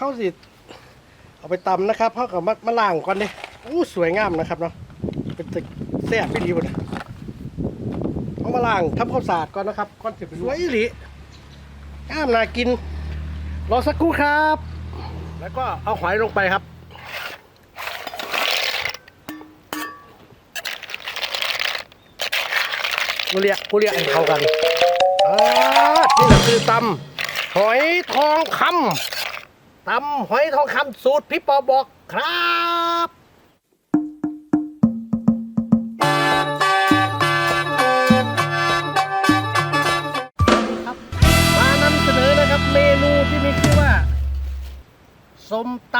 เขาสิเอาไปตำนะครับเขากับมามาล่างก่อนเลยอู้สวยงามนะครับเนาะเป็นตึกแซ่บไม่ดีหมดเอามาล่างทำความสะอาดก่อนนะครับก่อนจะไปสวยอีหลีงามน่ากิน รอสักครู่ครับ แล้วก็เอาหอยลงไปครับกูเรียกกูเรียกให้เข้ากันอ่านี่แหละคือตำหอยทองคำ ตำหอยทองคำสูตรพี่ปอบอกครับครับมานำเสนอนะครับเมนูที่มีชื่อว่าส้มต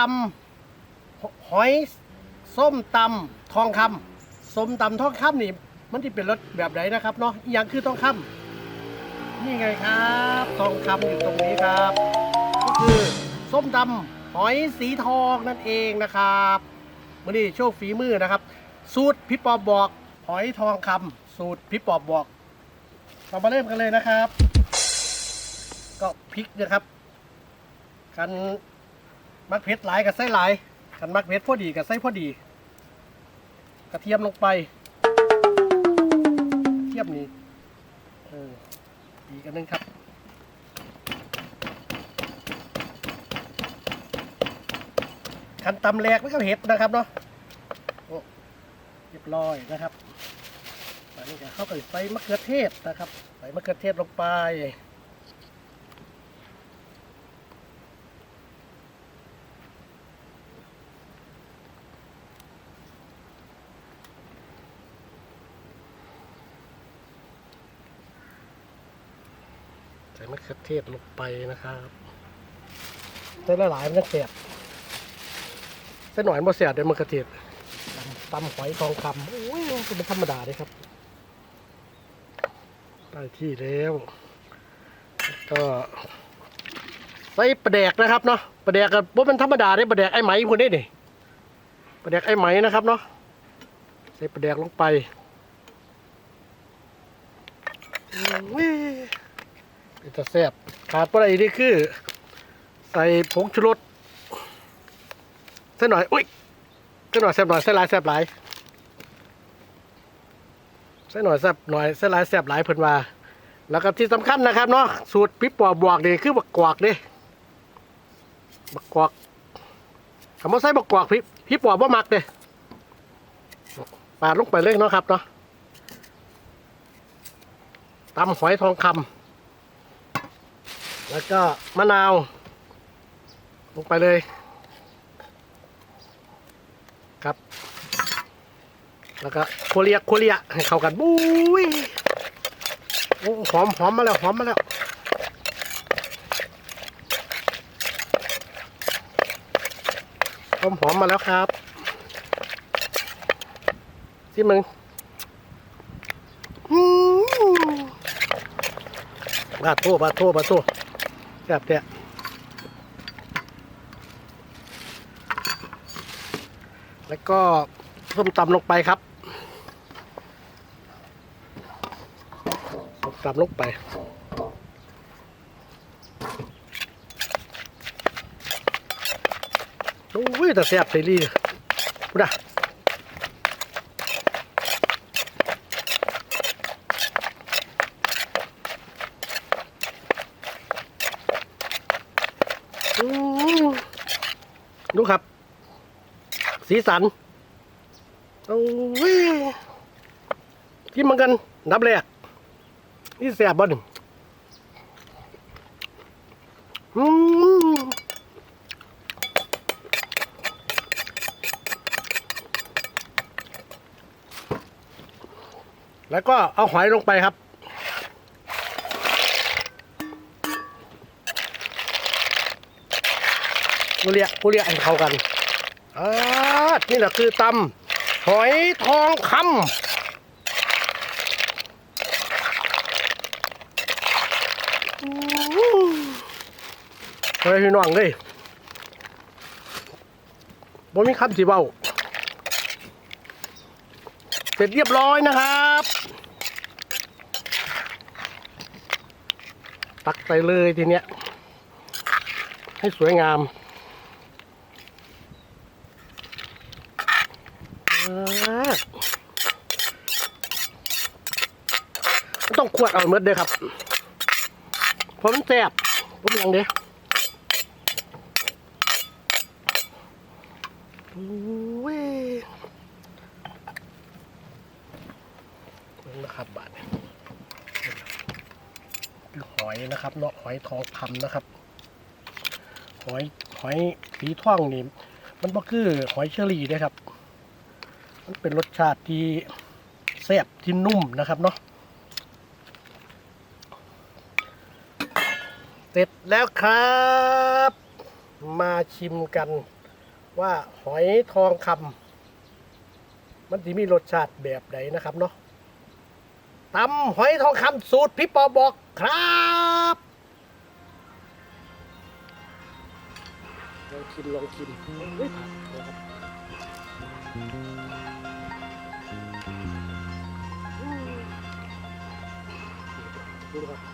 ำหอยส้มตำทองคำส้มตำทองคำนี่มันที่เป็นรสแบบไหนนะครับเนาะอย่างคือทองคำนี่ไงครับ ทองคำอยู่ตรงนี้ครับ ก็คือ ส้มตำหอยสีทองนั่นเองนะครับมื่อนี้โชคฝีมือนะครับ สูตรพี่ปอบบอกหอยทองคำสูตรพี่ปอบบอก เรามาเริ่มกันเลยนะครับ ก็พริกนะครับกันมักเผ็ดหลายกับไส้หลายกันมักเผ็ดพอดีกับไส้พอดี กระเทียมลงไปเทียบนี้เอออีกันหนึงครับ คันตำแหลกไม่ก็เห็ดนะครับเนาะโอ้เรียบร้อยนะครับตอนนี้ก็เข้าไปใส่มะเขือเทศนะครับใส่มะเขือเทศลงไปใส่มะเขือเทศลงไปนะครับใส่ละหลายๆมันจะเสียบ ใส่หน่อยมันบ่เสียบเดี๋ยวมะเขือเทศตำตำหอยทองคำโอ้ยเป็นธรรมดาเลยครับได้ที่แล้ว ก็ใส่ปลาแดกนะครับเนาะปลาแดกกับว่ามันธรรมดาเลยปลาแดกไอ้ไหมคนนี้นี่ปลาแดกไอ้ไหมนะครับเนาะใส่ปลาแดกลงไปอุ้ยเป็นจะแซบขาดปลาอีนี่คือ ใส่ผงชูรส ใส่หน่อย อุ้ยใส่หน่อยแซ่บหน่อยใส่หลายแซ่บหลายใส่หน่อยแซ่บหน่อยใส่หลายแซ่บหลายเพิ่นว่า แล้วก็ที่สำคัญนะครับเนาะสูตรพี่ปอบวกนี่คือบักกวากเด้บักกวากคำว่าใส่บักกวากพี่พี่ปอบว่ามักเด้ปาดลงไปเลยเนาะครับเนาะตำหอยทองคำแล้วก็มะนาว ลงไปเลย ครับ แล้วก็โคเรียโคเรียให้เข้ากันบุ้ยโอ้หอมหอมมาแล้วหอมมาแล้วหอมหอมมาแล้วครับที่มึงบาดโทบาดโทบาดโทแซ่บเนี่ย แล้วก็ส้มตำลงไปครับส้มตำลงไป โอ้ยแต่แซ่บเสรีพูดอะดูครับ สีสันโอ้ยกินเหมือนกันนับแรกนี่แซ่บบ่หนึ่งแล้วก็เอาหอยลงไปครับกูเรียกกูเรียกให้เข้ากันอ่า นี่แหละคือตำหอยทองคำเฮ้ยพี่น้องเลยบ่มีคำสิเบาเสร็จเรียบร้อยนะครับ ตักไปเลยทีเนี้ย ให้สวยงาม มัน ต้องขวดเอาเมื่อเด้อครับผมนแซ่บผมยังเด้วิ่งนะครับบาทคือหอยนะครับเนาะหอยทองคำนะครับ หอยหอยสีท่องนี่มันก็คือหอยเชอรี่นะครับ มันเป็นรสชาติที่แซ่บที่นุ่มนะครับเนาะเสร็จแล้วครับ มาชิมกันว่าหอยทองคำมันจะมีรสชาติแบบไหนนะครับเนาะตำหอยทองคำสูตรพี่ปอบอกครับลองชิมลองชิมเฮ้ยนะครับ ดูนะค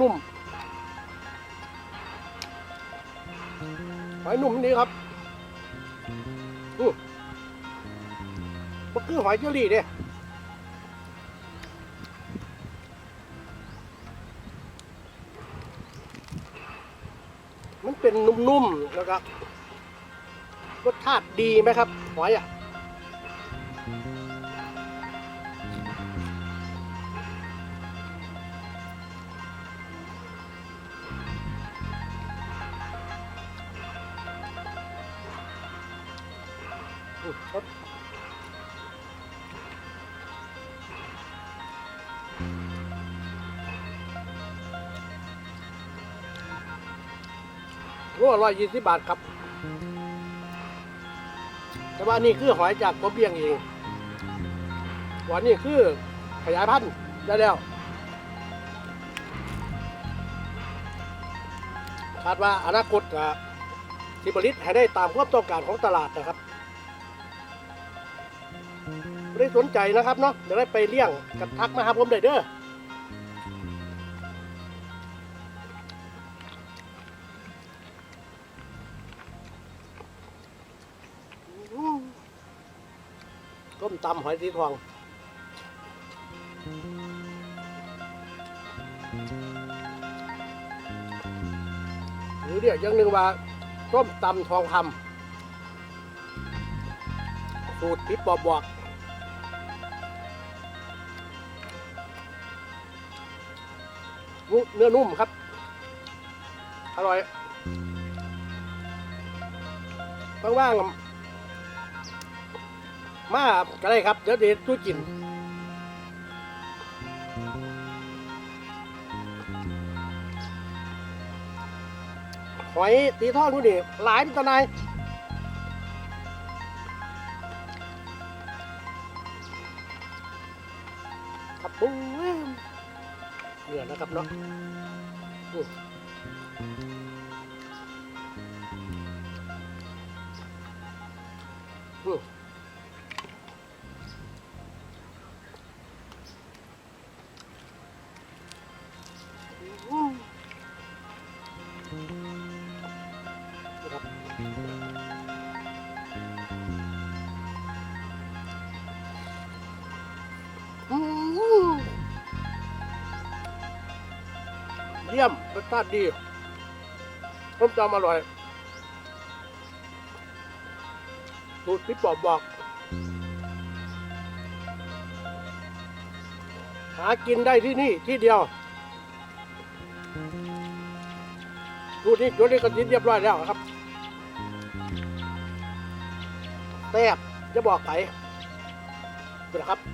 นุ่มหอยนุ่มดีครับอืมมันคือหอยเจอรี่เนี่ยมันเป็นนุ่มๆแล้วก็รสชาติดีไหมครับหอยอะ รับโอ้ร้อยยี่สิบบาทครับ แต่ว่านี่คือหอยจากกบเบียงเองวันนี้คือขยายพันธุ์ได้แล้วคาดว่าอนาคตจะสิบริตให้ได้ตามความต้องการของตลาดนะครับ ไม่ได้สนใจนะครับเนาะเดี๋ยวได้ไปเลี้ยงกันทักมาหาผมได้เด้อต้มตำหอยสีทองหรือเรียกอย่างหนึ่งว่าต้มตำทองคำสูตรพี่ปอบบอก เนื้อนุ่มครับ อร่อยว่างๆมาก็ได้ครับ เดี๋ยวเดี๋ยวตู้กินหอยตีทอดนู่นนี่หลายเป็นตะนาย นื่อยนะครับเนาะอืม เยี่ยมรสชาติดีต้มจำอร่อยสูตรพี่ปอบบอก หากินได้ที่นี่ที่เดียวสูตรนี้ตัวนี้ก็ยินเรียบร้อยแล้วครับแซ่บจะบอกไผดูนะครับ